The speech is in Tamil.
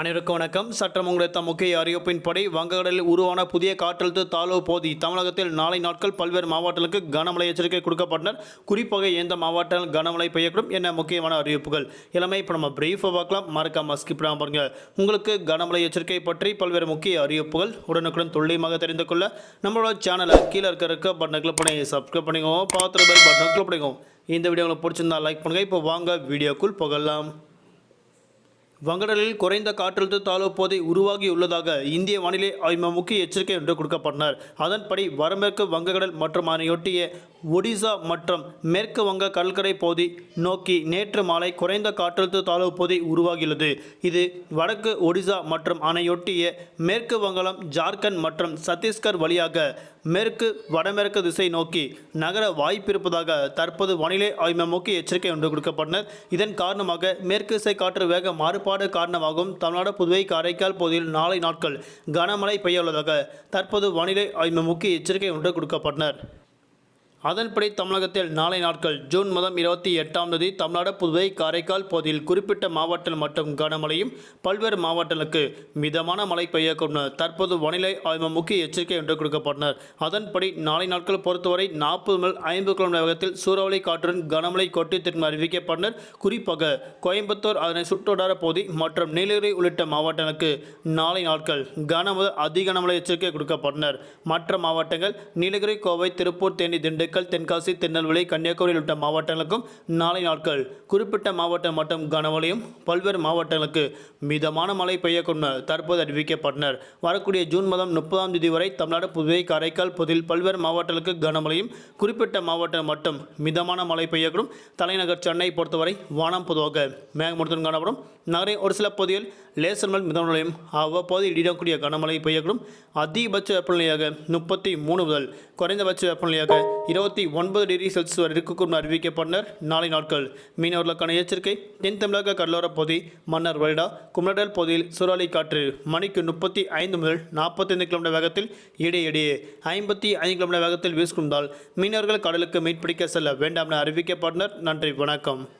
அனைவருக்கும் வணக்கம். சட்டம் உங்களுத்த முக்கிய அறிவிப்பின்படி வங்கக்கடலில் உருவான புதிய காற்றழுத்த தாழ்வு போதி தமிழகத்தில் நாளை நாட்கள் பல்வேறு மாவட்டங்களுக்கு கனமழை எச்சரிக்கை கொடுக்கப்பட்டனர். குறிப்பாக எந்த மாவட்டங்கள் கனமழை பெய்யக்கூடும் என்ன முக்கியமான அறிவிப்புகள். எல்லாமே இப்போ நம்ம பிரீஃபாக பார்க்கலாம். மறக்காம ஸ்கிப் பாருங்க. உங்களுக்கு கனமழை எச்சரிக்கை பற்றி பல்வேறு முக்கிய அறிவிப்புகள் உடனுக்குடன் துல்லியமாக தெரிந்து கொள்ள நம்மளோட சேனலை கீழே இருக்க இருக்க பட்டனை கிளிக் பண்ணி சப்ஸ்கிரைப் பண்ணிக்கோங்க. பார்த்துட்டு பட்டனை கிளிக் பண்ணிக்கோங்க. இந்த வீடியோ உங்களுக்கு பிடிச்சிருந்தா லைக் பண்ணுங்கள் இப்போ வாங்க வீடியோக்குள் போகலாம். வங்கடலில் குறைந்த காற்றழுத்த தாழ்வு போதை உருவாகியுள்ளதாக இந்திய வானிலை ஆய்வு முக்கிய எச்சரிக்கை ஒன்று கொடுக்கப்பட்டனர் அதன்படி வடமேற்கு வங்கக்கடல் மற்றும் அதனையொட்டிய ஒடிசா மற்றும் மேற்கு வங்க கடற்கரை பகுதி நோக்கி நேற்று மாலை குறைந்த காற்றழுத்த தாழ்வு பகுதி உருவாகியுள்ளது. இது வடக்கு ஒடிசா மற்றும் அணையொட்டிய மேற்கு வங்காளம் ஜார்க்கண்ட் மற்றும் சத்தீஸ்கர் வழியாக மேற்கு வடமேற்கு திசை நோக்கி நகர வாய்ப்பிருப்பதாக தற்போது வானிலை ஆய்வு முக்கிய எச்சரிக்கை ஒன்று கொடுக்கப்பட்டனர் இதன் காரணமாக மேற்கு திசை காற்று வேக மாறுபாடு காரணமாகவும் தமிழ்நாடு புதுவை காரைக்கால் பகுதியில் நாளை நாட்கள் கனமழை பெய்ய உள்ளதாக தற்போது வானிலை ஆய்வு முக்கிய எச்சரிக்கை ஒன்று கொடுக்கப்பட்டனர் அதன்படி தமிழகத்தில் நாளை நாட்கள் ஜூன் மாதம் இருபத்தி எட்டாம் தேதி தமிழ்நாடு புதுவை காரைக்கால் பகுதியில் குறிப்பிட்ட மாவட்டம் மற்றும் கனமழையும் பல்வேறு மாவட்டங்களுக்கு மிதமான மழை பெய்யக்கூடும் தற்போது வானிலை ஆய்வு முக்கிய எச்சரிக்கை என்று கொடுக்கப்பட்டனர். அதன்படி நாளை நாட்கள் பொறுத்தவரை நாற்பது முதல் ஐம்பது கிலோமீட்டர் வேகத்தில் சூறாவளி காற்றுடன் கனமழை கொட்டி திரும்ப அறிவிக்கப்பட்டனர். குறிப்பாக கோயம்புத்தூர் அதனை சுற்றுவட்டார பகுதி மற்றும் நீலகிரி உள்ளிட்ட மாவட்டங்களுக்கு நாளை நாட்கள் கனமுதல் அதிக கனமழை எச்சரிக்கை கொடுக்கப்பட்டனர். மற்ற மாவட்டங்கள் நீலகிரி கோவை திருப்பூர் தேனி திண்டுக்கல் திண்டுக்கல் தென்காசி திருநெல்வேலி கன்னியாகுமரி உள்ளிட்ட மாவட்டங்களுக்கும் நாளை நாட்கள். குறிப்பிட்ட மாவட்டம் மற்றும் கனமழையும் பல்வேறு மாவட்டங்களுக்கு மிதமான மழை பெய்யக்கூடும் தற்போது அறிவிக்கப்பட்டனர். வரக்கூடிய ஜூன் மாதம் முப்பதாம் தேதி வரை தமிழ்நாடு புதுவை காரைக்கால் பகுதியில் பல்வேறு மாவட்டங்களுக்கு கனமழையும் குறிப்பிட்ட மாவட்டம் மட்டும் மிதமான மழை பெய்யக்கூடும். தலைநகர் சென்னை பொறுத்தவரை வானம் பொதுவாக மேகமூட்டத்துடன் காணப்படும். நகரின் ஒரு சில பகுதியில் லேசர் மல் மிதமான மழையும் அவ்வப்போது இடிடக்கூடிய கனமழை பெய்யக்கூடும். அதிகபட்ச வெப்பநிலையாக முப்பத்தி மூணு முதல் குறைந்தபட்ச வெப்பநிலையாக இருபத்தி ஒன்பது டிகிரி செல்சியஸ் வரை இருக்கக்கூடும் அறிவிக்கப்பட்டனர். நாளை நாட்கள் மீனவர்களுக்கான எச்சரிக்கை. தென் தமிழக கடலோரப் பகுதி மன்னர் வருடா குமரடல் பகுதியில் சூறாவளி காற்று மணிக்கு முப்பத்தி ஐந்து முதல் நாற்பத்தைந்து கிலோமீட்டர் வேகத்தில் இடையிடையே ஐம்பத்தி ஐந்து கிலோமீட்டர் வேகத்தில் வீசுகின்றால் மீனவர்கள் கடலுக்கு மீன்பிடிக்க செல்ல வேண்டாம் என அறிவிக்கப்பட்டனர். நன்றி வணக்கம்.